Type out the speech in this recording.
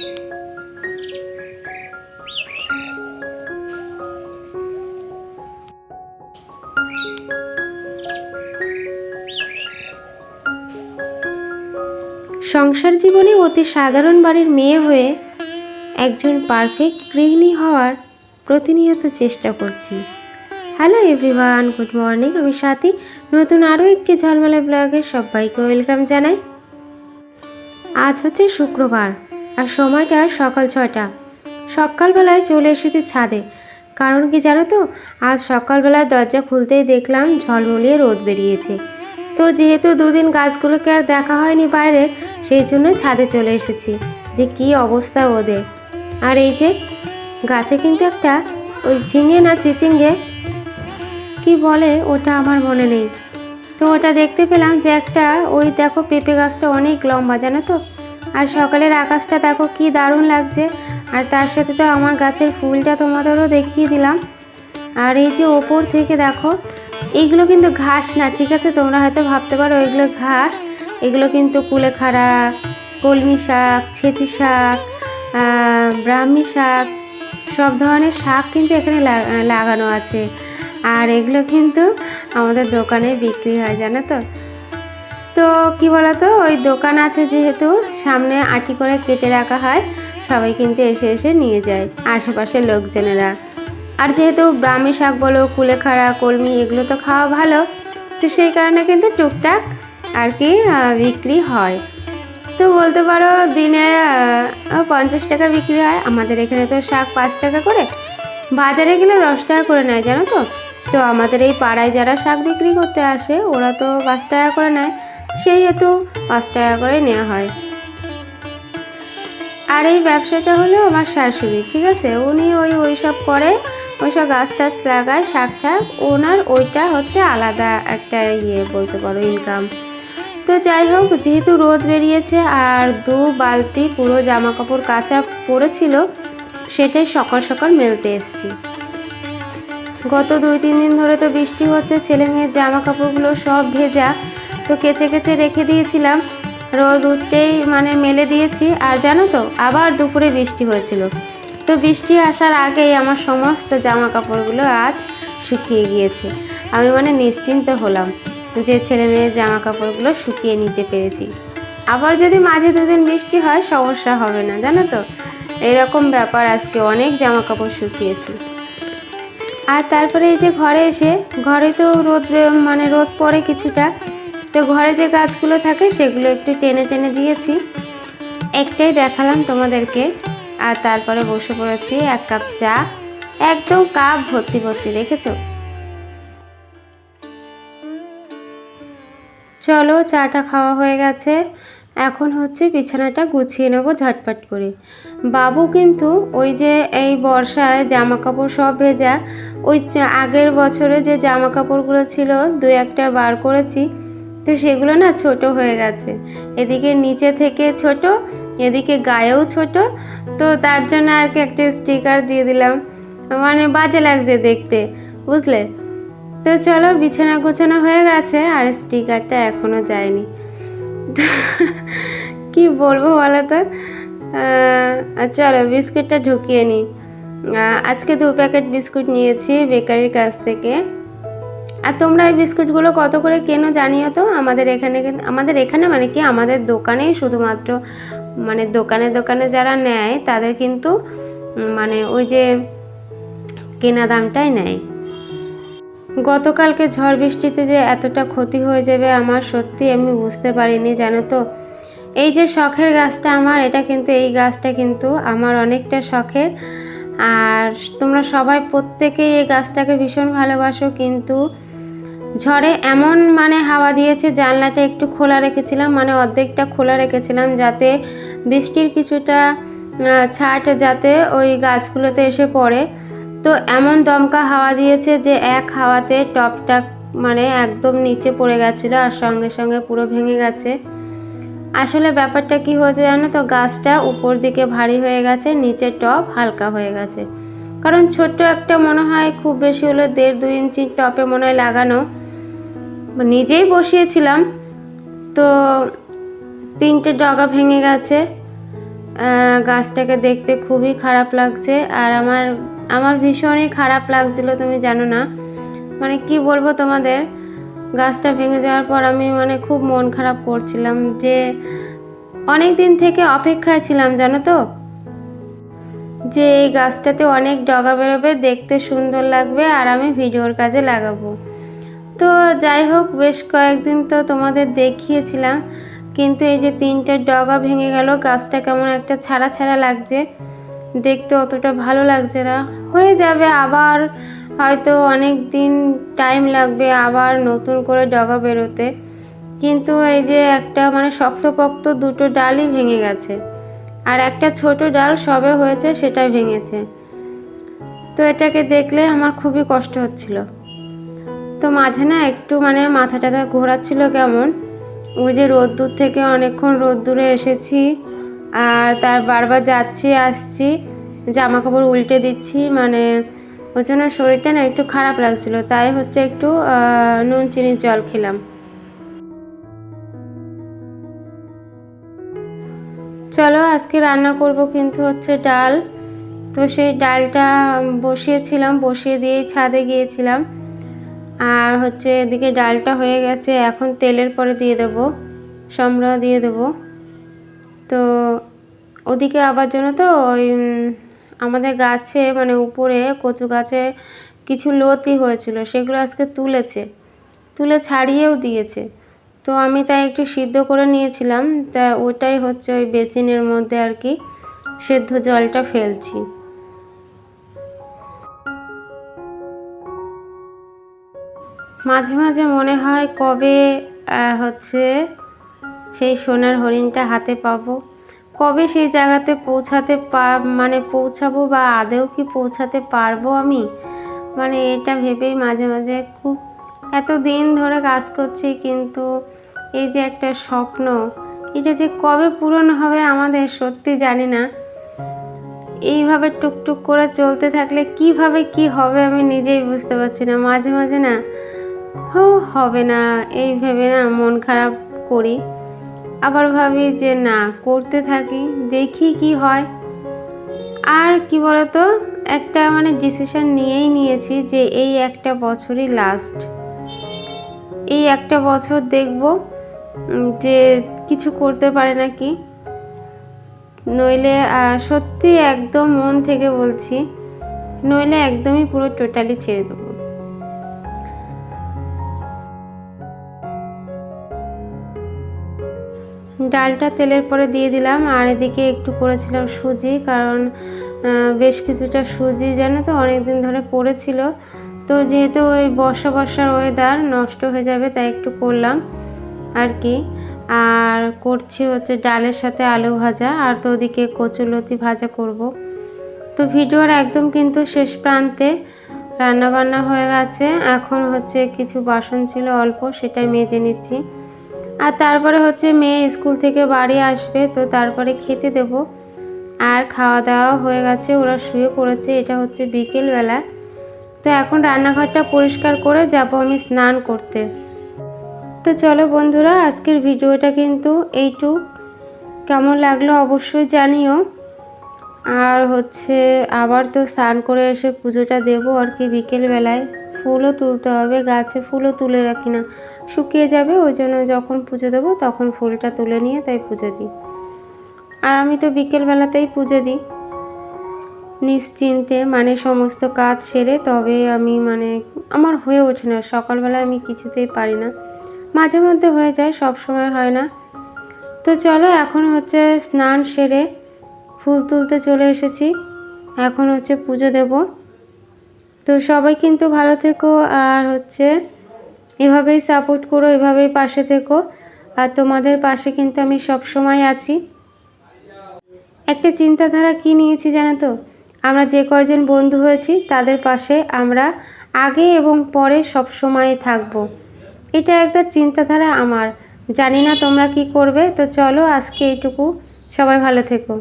সংসার জীবনে অতি সাধারণ বাড়ির মেয়ে হয়ে একজন পারফেক্ট গৃহিণী হওয়ার প্রতিনিয়ত চেষ্টা করছি। হ্যালো এভরিওয়ান গুড মর্নিং আমি সাথী। নতুন আরও একটি ঝলমলে ব্লগে সবাইকে ওয়েলকাম জানাই। আজ হচ্ছে শুক্রবার। আর সময়টা সকাল ছটা সকালবেলায় চলে এসেছি ছাদে। কারণ কি জানো তো? আজ সকালবেলায় দরজা খুলতেই দেখলাম ঝলমলিয়ে রোদ বেরিয়েছে। তো যেহেতু দুদিন গাছগুলোকে আর দেখা হয়নি বাইরে, সেই জন্য ছাদে চলে এসেছি। যে কি অবস্থা ওদের। আর এই যে, গাছে কিন্তু একটা ওই ঝিঙে না চিচিঙ্গে, কি বলে ওটা আমার মনে নেই। তো ওটা দেখতে পেলাম যে একটা ওই দেখো পেঁপে গাছটা অনেক লম্বা, জানো তো? আর সকালের আকাশটা দেখো কি দারুণ লাগছে। আর তার সাথে তো আমার গাছের ফুলটা তোমাদেরও দেখিয়ে দিলাম। আর এই যে ওপর থেকে দেখো এইগুলো কিন্তু ঘাস না, ঠিক আছে? তোমরা হয়তো ভাবতে পারো এগুলো ঘাস। এগুলো কিন্তু কুলেখাড়া, কলমি শাক, ছেঁচি শাক ব্রাহ্মী শাক, সব ধরনের শাক কিন্তু এখানে লাগা- লাগানো আছে। আর এগুলো কিন্তু আমাদের দোকানে বিক্রি হয়, জানো তো? তো কি বলতো, ওই দোকান আছে যেহেতু, সামনে আটি করে কেটে রাখা হয়, সবাই কিন্তু এসে এসে নিয়ে যায় আশেপাশের লোকজনেরা। আর যেহেতু ব্রাহ্মী শাক বলো কুলেখাড়া কলমি, এগুলো তো খাওয়া ভালো, তো সেই কারণে কিন্তু টুকটাক আর কি বিক্রি হয়। তো বলতে পারো, দিনে পঞ্চাশ টাকা বিক্রি হয়, আমাদের এখানে তো শাক পাঁচ টাকা করে, বাজারে গেলে দশ টাকা করে নেয়, জানো তো? তো আমাদের এই পাড়ায় যারা শাক বিক্রি করতে আসে, ওরা তো পাঁচ টাকা করে নেয়। সেই হেতু পাঁচ টাকা করে নেওয়া হয়। আর এই ব্যবসাটা হলো আমার শাশুড়ি, ঠিক আছে? উনি ওই ওই সব করে, ওই সব গাছ টাছ লাগায়, শাক ঠাক ওনার ওইটা হচ্ছে আলাদা একটা ইয়ে বলতে পারো ইনকাম তো যাই হোক, যেহেতু রোদ বেরিয়েছে আর দু বালতি পুরো জামা কাপড় কাঁচা পড়েছিল, সেটাই সকাল সকাল মেলতে এসছি। গত দুই, তিন দিন ধরে তো বৃষ্টি হচ্ছে ছেলে মেয়ের জামা কাপড়গুলো সব ভেজা তো কেচে কেচে রেখে দিয়েছিলাম। রোদ উঠতেই মানে মেলে দিয়েছি। আর জানো তো, আবার দুপুরে বৃষ্টি হয়েছিল। তো বৃষ্টি আসার আগেই আমার সমস্ত জামা কাপড়গুলো আজ শুকিয়ে গিয়েছে। আমি মানে নিশ্চিন্ত হলাম যে ছেলে মেয়ের জামা কাপড়গুলো শুকিয়ে নিতে পেরেছি। আবার যদি মাঝে দুদিন বৃষ্টি হয়, সমস্যা হবে না, জানো তো? এরকম ব্যাপার আজকে অনেক জামা কাপড় শুকিয়েছি। আর তারপরে এই যে ঘরে এসে, ঘরে তো রোদ মানে রোদ পড়ে কিছুটা। তো ঘরে যে গাছগুলো থাকে সেগুলো একটু টেনে টেনে দিয়েছি। একটাই দেখালাম তোমাদেরকে। আর তারপরে বসে পড়েছি এক কাপ চা, একদম কাপ ভর্তি ভর্তি, দেখেছ? চলো চাটা খাওয়া হয়ে গেছে। এখন হচ্ছে বিছানাটা গুছিয়ে নেব ঝটপট করে। বাবু কিন্তু ওই যে এই বর্ষায় জামা কাপড় সব ভেজা, ওই আগের বছরে যে জামা কাপড়গুলো ছিল, দু একটা বার করেছি। তো সেগুলো না ছোট হয়ে গেছে। এদিকে নিচে থেকে ছোট, এদিকে গায়েও ছোট। তো তার জন্য আর কি একটা স্টিকার দিয়ে দিলাম। মানে বাজে লাগছে দেখতে, বুঝলে? তো চলো বিছানা গোছানো হয়ে গেছে আর স্টিকারটা এখনও যায়নি। কি বলব বলো তো চলো বিস্কুটটা ঢুকিয়ে নিই আজকে দু প্যাকেট বিস্কুট নিয়েছি বেকারির কাছ থেকে। আর তোমরা এই বিস্কুটগুলো কত করে কেনো জানিও তো? আমাদের এখানে আমাদের এখানে মানে কি? আমাদের দোকানেই শুধুমাত্র মানে দোকানে দোকানে যারা নেয়, তাদের কিন্তু মানে ওই যে কেনা দামটাই নেয়। গতকালকে ঝড় বৃষ্টিতে যে এতটা ক্ষতি হয়ে যাবে আমার সত্যি আমি বুঝতে পারিনি, জানো তো? এই যে শখের গাছটা আমার, এটা কিন্তু, এই গাছটা কিন্তু আমার অনেকটা শখের। আর তোমরা সবাই প্রত্যেকেই এই গাছটাকে ভীষণ ভালোবাসো, কিন্তু ঝড়ে এমন মানে হাওয়া দিয়েছে, জানলাটা একটু খোলা রেখেছিলাম মানে অর্ধেকটা খোলা রেখেছিলাম যাতে বৃষ্টির কিছুটা ছাট যাতে ওই গাছগুলোতে এসে পড়ে। তো এমন দমকা হাওয়া দিয়েছে যে এক হাওয়াতে টপটা মানে একদম নিচে পড়ে গেছিল আর সঙ্গে সঙ্গে পুরো ভেঙে গেছে। আসলে ব্যাপারটা কি হয়েছে জানো তো, গাছটা উপর দিকে ভারী হয়ে গেছে, নিচে টপ হালকা হয়ে গেছে। কারণ ছোট্ট একটা মনে হয় খুব বেশি হলো দেড় দুই ইঞ্চি টপে মনে হয় লাগানো। নিজেই বসিয়েছিলাম, তো তিনটে ডগা ভেঙে গেছে। গাছটাকে দেখতে খুবই খারাপ লাগছে আর আমার আমার ভীষণই খারাপ লাগছিল, তুমি জানো না। মানে কি বলব তোমাদের, গাছটা ভেঙে যাওয়ার পর আমি মানে খুব মন খারাপ করছিলাম যে অনেক দিন থেকে অপেক্ষায় ছিলাম, জানো তো? যে এই গাছটাতে অনেক ডগা বেরোবে, দেখতে সুন্দর লাগবে আর আমি ভিডিওর কাজে লাগাবো। তো যাই হোক, বেশ কয়েকদিন তো তোমাদের দেখিয়েছিলাম, কিন্তু এই যে তিনটে ডগা ভেঙে গেল, গাছটা কেমন একটা ছাড়া ছাড়া লাগছে। দেখতে অতটা ভালো লাগছে না। হয়ে যাবে, আবার হয়তো অনেক দিন টাইম লাগবে আবার নতুন করে ডগা বেরোতে। কিন্তু এই যে একটা মানে শক্তপোক্ত দুটো ডালই ভেঙে গেছে। আর একটা ছোট ডাল সবে হয়েছে সেটা ভেঙেছে। তো এটাকে দেখলে আমার খুবই কষ্ট হচ্ছিল। তো মাঝে না একটু মানে মাথা টাথা ঘোরাচ্ছিল কেমন। ওই যে রোদ্দুর থেকে অনেকক্ষণ রোদ্দুরে এসেছি আর তার বারবার যাচ্ছি, আসছি জামা কাপড় উল্টে দিচ্ছি মানে ওই জন্য শরীরটা না একটু খারাপ লাগছিল। তাই হচ্ছে একটু নুন চিনির জল খেলাম। চলো আজকে রান্না করব কিন্তু হচ্ছে ডাল। তো সেই ডালটা বসিয়েছিলাম, বসিয়ে দিয়েই ছাদে গিয়েছিলাম। আর হচ্ছে এদিকে ডালটা হয়ে গেছে, এখন তেলের পরে দিয়ে দেব, সম্রা দিয়ে দেব। তো ওদিকে আবার জন্য তো, ওই আমাদের গাছে মানে উপরে কচু গাছে কিছু লতি হয়েছিল, সেগুলো আজকে তুলেছে, তুলে ছাড়িয়েও দিয়েছে। তো আমি তাই একটু সিদ্ধ করে নিয়েছিলাম, তা ওটাই হচ্ছে ওই বেসিনের মধ্যে আর কি, সেদ্ধ জলটা ফেলছি। মাঝে মাঝে মনে হয় কবে হচ্ছে সেই সোনার হরিণটা হাতে পাবো। কবে সেই জায়গাতে পৌঁছাতে পার মানে পৌঁছাবো বা আদেও কি পৌঁছাতে পারব আমি? মানে এটা ভেবেই মাঝে মাঝে খুব এত দিন ধরে কাজ করছি কিন্তু এই যে একটা স্বপ্ন, এটা যে কবে পূরণ হবে আমাদের সত্যি জানি না। এইভাবে টুকটুক করে চলতে থাকলে কীভাবে কি হবে আমি নিজেই বুঝতে পারছি না। মাঝে মাঝে না হো, হবে না, এই ভেবে না মন খারাপ করি। আবার ভাবি যে না, করতে থাকি, দেখি কি হয়। আর কি বলতো, একটা মানে ডিসিশন নিয়েই নিয়েছি যে এই একটা বছরই লাস্ট এই একটা বছর দেখব যে কিছু করতে পারে নাকি। নইলে সত্যি একদম মন থেকে বলছি, নইলে একদমই পুরো টোটালি ছেড়ে দেবো। ডালটা তেলের পরে দিয়ে দিলাম, আর এদিকে একটু করেছিলাম সুজি, কারণ বেশ কিছুটা সুজি জানো তো অনেক দিন ধরে পড়েছিল। তো যেহেতু ওই বর্ষা বর্ষার ওয়েদার নষ্ট হয়ে যাবে, তাই একটু করলাম আর কি। আর করছি হচ্ছে ডালের সাথে আলু ভাজা, আর তো ওদিকে কচুলতি ভাজা করব। তো ভিডিওর একদম কিন্তু শেষ প্রান্তে রান্না বান্না হয়ে গেছে। এখন হচ্ছে কিছু বাসন ছিল অল্প, সেটাই মেজে নিচ্ছি। আর তারপরে হচ্ছে মেয়ে স্কুল থেকে বাড়ি আসবে, তো তারপরে খেতে দেব। আর খাওয়া দাওয়া হয়ে গেছে, ওরা শুয়ে পড়েছে, এটা হচ্ছে বিকেলবেলা। তো এখন রান্নাঘরটা পরিষ্কার করে যাব আমি স্নান করতে। তো চলো বন্ধুরা, আজকের ভিডিওটা কিন্তু এইটুক। কেমন লাগল অবশ্যই জানিও। আর হচ্ছে আবার তো স্নান করে এসে পুজোটা দেবো আর কি বিকেলবেলায়। ফুলও তুলতে হবে, গাছে ফুলও তুলে রাখি না। শুকিয়ে যাবে, ওই জন্য যখন পুজো দেবো তখন ফুলটা তুলে নিয়ে তাই পুজো দিই। আর আমি তো বিকেলবেলাতেই পুজো দিই। নিশ্চিন্তে মানে সমস্ত কাজ সেরে তবে আমি মানে আমার হয়ে ওঠে না, সকালবেলা আমি কিছুতেই পারি না। মাঝে মধ্যে হয়ে যায়, সব সময় হয় না। তো চলো, এখন হচ্ছে স্নান সেরে ফুল তুলতে চলে এসেছি। এখন হচ্ছে পুজো দেব। তো সবাই কিন্তু ভালো থেকো, আর হচ্ছে এভাবেই সাপোর্ট করো, এভাবেই পাশে থেকো। আর তোমাদের পাশে কিন্তু আমি সব সময় আছি। একটা চিন্তাধারা কি নিয়েছি জানো তো? আমরা যে কয়জন বন্ধু হয়েছি, তাদের পাশে আমরা আগে এবং পরে সব সময় থাকব। এটা একটা চিন্তাধারা আমার। জানি না তোমরা কি করবে, তো চলো আজকে এইটুকু। সবাই ভালো থেকো।